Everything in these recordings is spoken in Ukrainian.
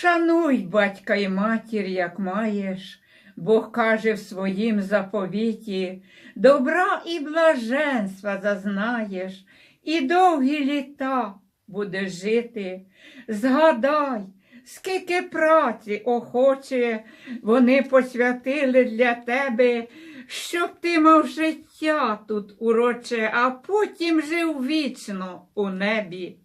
Шануй батька і матір, як маєш, Бог каже в своїм заповіті, добра і блаженства зазнаєш, і довгі літа будеш жити. Згадай, скільки праці охоче вони посвятили для тебе, щоб ти мав життя тут уроче, а потім жив вічно у небі.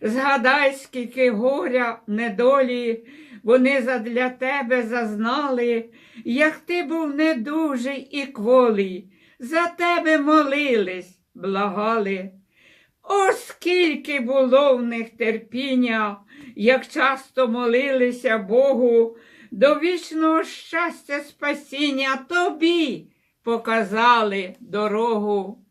Згадай, скільки горя, недолі вони задля тебе зазнали, як ти був недужий і кволий, за тебе молились, благали. О, скільки було в них терпіння, як часто молилися Богу, до вічного щастя спасіння тобі показали дорогу.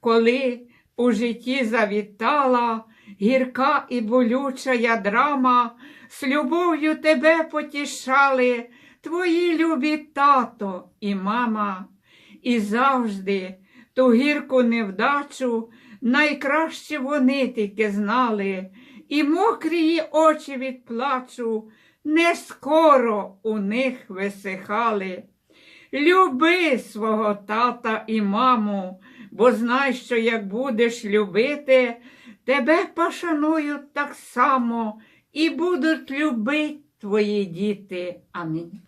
Коли у житті завітала гірка і болюча я драма, з любов'ю тебе потішали твої любі тато і мама, і завжди ту гірку невдачу найкраще вони тільки знали, і мокрі її очі від плачу не скоро у них висихали. Люби свого тата і маму, бо знай, що як будеш любити, тебе пошанують так само і будуть любити твої діти. Амінь.